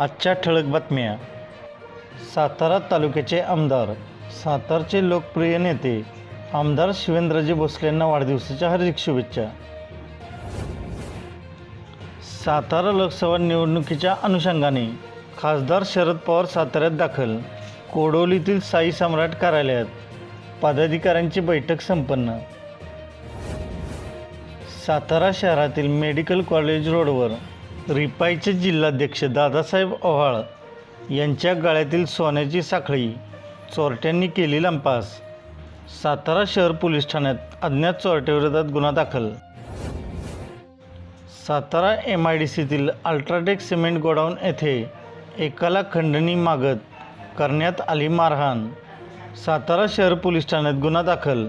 आजच्या ठळक बातम्या. सातारा तालुक्याचे आमदार सातारचे लोकप्रिय नेते आमदार शिवेंद्रजी भोसलेंना वाढदिवसाच्या हार्दिक शुभेच्छा. सातारा लोकसभा निवडणुकीच्या अनुषंगाने खासदार शरद पवार साताऱ्यात दाखल कोडोलीतील साई सम्राट कार्यालयात पदाधिकाऱ्यांची बैठक संपन्न. सातारा शहरातील मेडिकल कॉलेज रोडवर रिपाईचे जिल्हाध्यक्ष दादासाहेब ओहाळ यांच्या गळ्यातील सोन्याची साखळी चोरट्यांनी केली लंपास. सातारा शहर पोलीस ठाण्यात अज्ञात चोरट्याविरोधात गुन्हा दाखल. सातारा एम आय डी सीतील अल्ट्राटेक सिमेंट गोडाऊन येथे एकाला खंडणी मागत करण्यात आली मारहाण. सातारा शहर पोलीस ठाण्यात गुन्हा दाखल.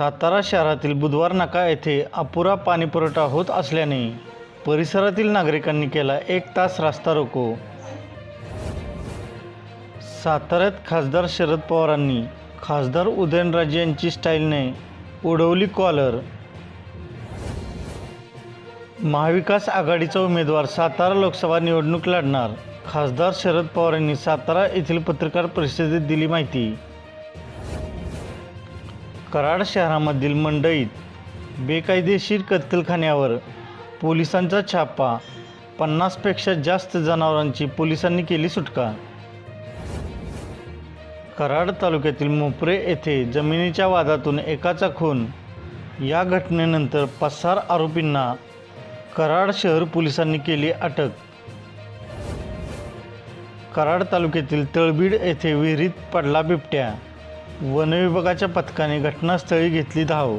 सातारा शहरातील बुधवार नाका येथे अपुरा पाणीपुरवठा होत असल्याने परिसरातील नागरिकांनी केला एक तास रास्ता रोको. साताऱ्यात खासदार शरद पवारांनी खासदार उदयनराजे यांची स्टाईलने उडवली कॉलर. महाविकास आघाडीचा उमेदवार सातारा लोकसभा निवडणूक लढणार. खासदार शरद पवार यांनी सातारा येथील पत्रकार परिषदेत दिली माहिती. कराड शहरामधील मंडईत बेकायदेशीर कत्तलखान्यावर पोलिसांचा छापा पन्नासपेक्षा जास्त जनावरांची पोलिसांनी केली सुटका. कराड तालुक्यातील मोपरे येथे जमिनीच्या वादातून एकाचा खून. या घटनेनंतर पसार आरोपींना कराड शहर पोलिसांनी केली अटक. कराड तालुक्यातील तळबीड येथे विहिरीत पडला बिबट्या. वनविभागाच्या पथकाने घटनास्थळी घेतली धाव.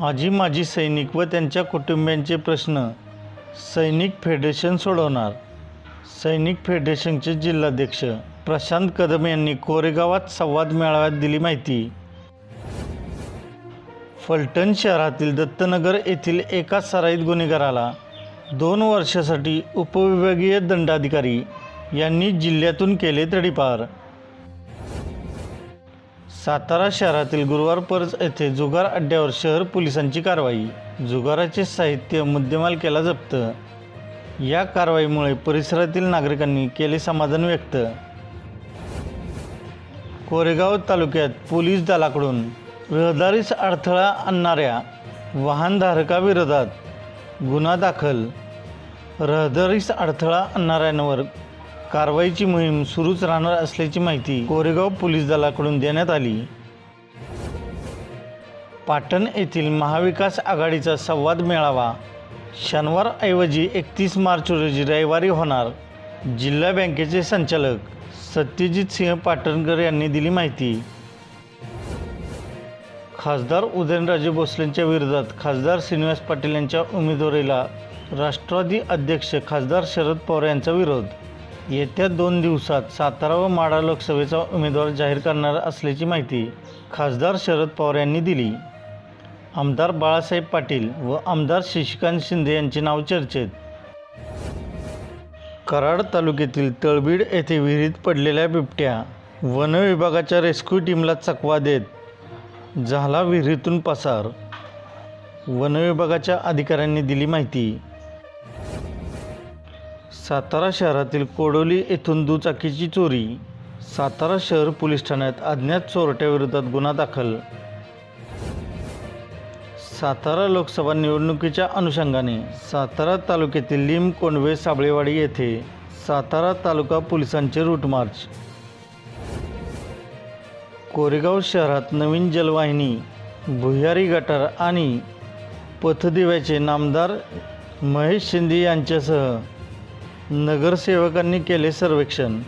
आजी माजी सैनिक व त्यांच्या कुटुंबियांचे प्रश्न. सैनिक फेडरेशन सोडवणार. सैनिक फेडरेशनचे जिल्हाध्यक्ष प्रशांत कदम यांनी कोरेगावात संवाद मेळाव्यात दिली माहिती. फलटण शहरातील दत्तनगर येथील एका सराईत गुन्हेगाराला दोन वर्षासाठी उपविभागीय दंडाधिकारी यांनी जिल्ह्यातून केले तडीपार. सातारा शहरातील गुरुवार परज येथे जुगार अड्ड्यावर शहर पोलिसांची कारवाई. जुगाराचे साहित्य मुद्देमाल केला जप्त. या कारवाईमुळे परिसरातील नागरिकांनी केले समाधान व्यक्त. कोरेगाव तालुक्यात पोलीस दलाकडून रहदारीस अडथळा आणणाऱ्या वाहनधारकाविरोधात गुन्हा दाखल. रहदारीस अडथळा आणणाऱ्यांवर कारवाईची मोहीम सुरूच राहणार असल्याची माहिती कोरेगाव पोलीस दलाकडून देण्यात आली. पाटण येथील महाविकास आघाडीचा संवाद मेळावा शनिवारऐवजी एकतीस मार्च रोजी रविवारी होणार. जिल्हा बँकेचे संचालक सत्यजित सिंह पाटणकर यांनी दिली माहिती. खासदार उदयनराजे भोसलेंच्या विरोधात खासदार श्रीनिवास पाटील यांच्या उमेदवारीला राष्ट्रवादी अध्यक्ष खासदार शरद पवार यांचा विरोध येत्या दोन दिवसात सातारा व माढा लोकसभेचा उमेदवार जाहीर करणार असल्याची माहिती खासदार शरद पवार यांनी दिली. आमदार बाळासाहेब पाटील व आमदार शशिकांत शिंदे यांचे नाव चर्चेत. कराड तालुक्यातील तळबीड येथे विहिरीत पडलेल्या बिबट्या वन विभागाच्या रेस्क्यू टीमला चकवा देत झाला विहिरीतून पसार. वन विभागाच्या अधिकाऱ्यांनी दिली माहिती. सातारा शहरातील कोडोली येथून दुचाकीची चोरी. सातारा शहर पोलीस ठाण्यात अज्ञात चोरट्याविरोधात गुन्हा दाखल. सातारा लोकसभा निवडणुकीच्या अनुषंगाने सातारा तालुक्यातील लिम कोंडवे साबळेवाडी येथे सातारा तालुका पोलिसांचे रूट मार्च. कोरेगाव शहरात नवीन जलवाहिनी भुयारी गटार आणि पथदिव्याचे नामदार महेश शिंदे यांच्यासह नगरसेवकांनी केले सर्वेक्षण.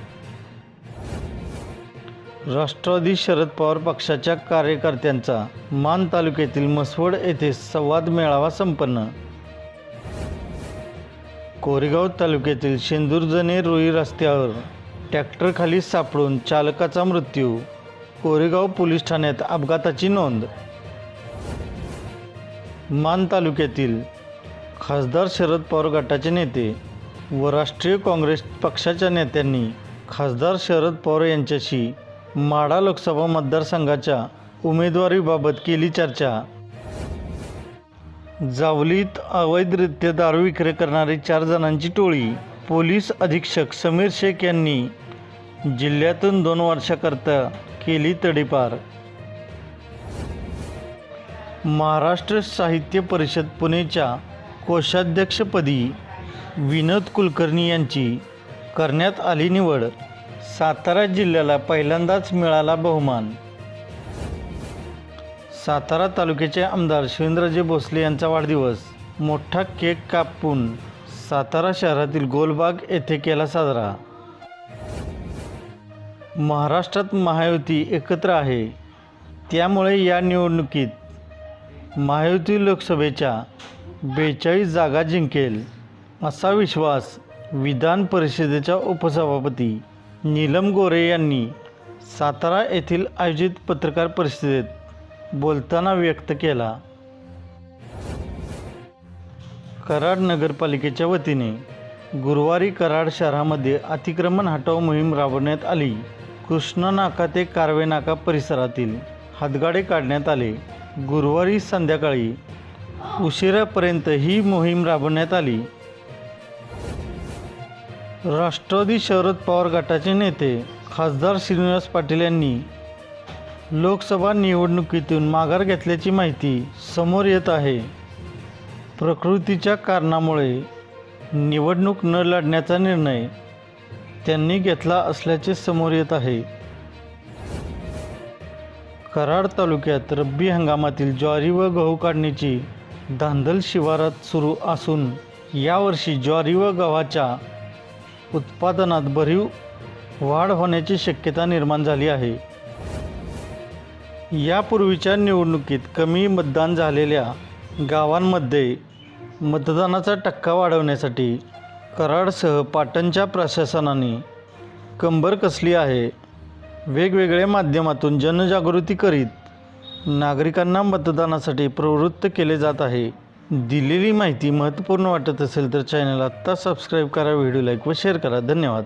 राष्ट्रवादी शरद पवार पक्षाच्या कार्यकर्त्यांचा मान तालुक्यातील मसवड येथे संवाद मेळावा संपन्न. कोरेगाव तालुक्यातील शेंदूरजणे रुई रस्त्यावर ट्रॅक्टरखाली सापडून चालकाचा मृत्यू कोरेगाव पोलीस ठाण्यात अपघाताची नोंद. मान तालुक्यातील खासदार शरद पवार गटाचे नेते व राष्ट्रीय काँग्रेस पक्षाच्या नेत्यांनी खासदार शरद पवार यांच्याशी माढा लोकसभा मतदारसंघाच्या उमेदवारीबाबत केली चर्चा. जावलीत अवैधरित्या दारू विक्री करणारी चार जणांची टोळी पोलीस अधीक्षक समीर शेख यांनी जिल्ह्यातून दोन वर्षाकरता केली तडीपार. महाराष्ट्र साहित्य परिषद पुणेच्या कोषाध्यक्षपदी विनोद कुलकर्णी यांची करण्यात आली निवड. सातारा जिल्ह्याला पहिल्यांदाच मिळाला बहुमान. सातारा तालुक्याचे आमदार शिवेंद्रजी भोसले यांचा वाढदिवस. मोठा केक कापून सातारा शहरातील गोलबाग येथे केला साजरा. महाराष्ट्रात महायुती एकत्र आहे. त्यामुळे या निवडणुकीत महायुती लोकसभेच्या बेचाळीस जागा जिंकेल. असा विश्वास विधान परिषदेच्या उपसभापती नीलम गोरे यांनी सातारा येथील आयोजित पत्रकार परिषदेत बोलताना व्यक्त केला. कराड नगरपालिकेच्या वतीने गुरुवारी कराड शहरामध्ये अतिक्रमण हटाव मोहीम राबवण्यात आली. कृष्णा नाका ते कारवे नाका परिसरातील हातगाडे काढण्यात आले. गुरुवारी संध्याकाळी उशिरापर्यंत ही मोहीम राबवण्यात आली. राष्ट्रवादी शरद पवार गटाचे नेते खासदार श्रीनिवास पाटील यांनी लोकसभा निवडणुकीतून माघार घेतल्याची माहिती समोर येत आहे. प्रकृतीच्या कारणामुळे निवडणूक न लढण्याचा निर्णय त्यांनी घेतला असल्याचे समोर येत आहे. कराड तालुक्यात रब्बी हंगामातील ज्वारी व गहू काढणीची धांदल शिवारात सुरू असून यावर्षी ज्वारी व गव्हाच्या उत्पादनात भरीव वाढ होण्याची शक्यता निर्माण झाली आहे. यापूर्वीच्या निवडणुकीत कमी मतदान झालेल्या गावांमध्ये मतदानाचा टक्का वाढवण्यासाठी कराडसह पाटणच्या प्रशासनाने कंबर कसली आहे? वेगवेगळ्या माध्यमातून जनजागृती करीत नागरिकांना मतदानासाठी प्रवृत्त केले जात आहे. दिलेली माहिती महत्त्वपूर्ण वाटत असेल तर चॅनल आत्ता सबस्क्राईब करा व्हिडिओ लाईक व शेअर करा. धन्यवाद.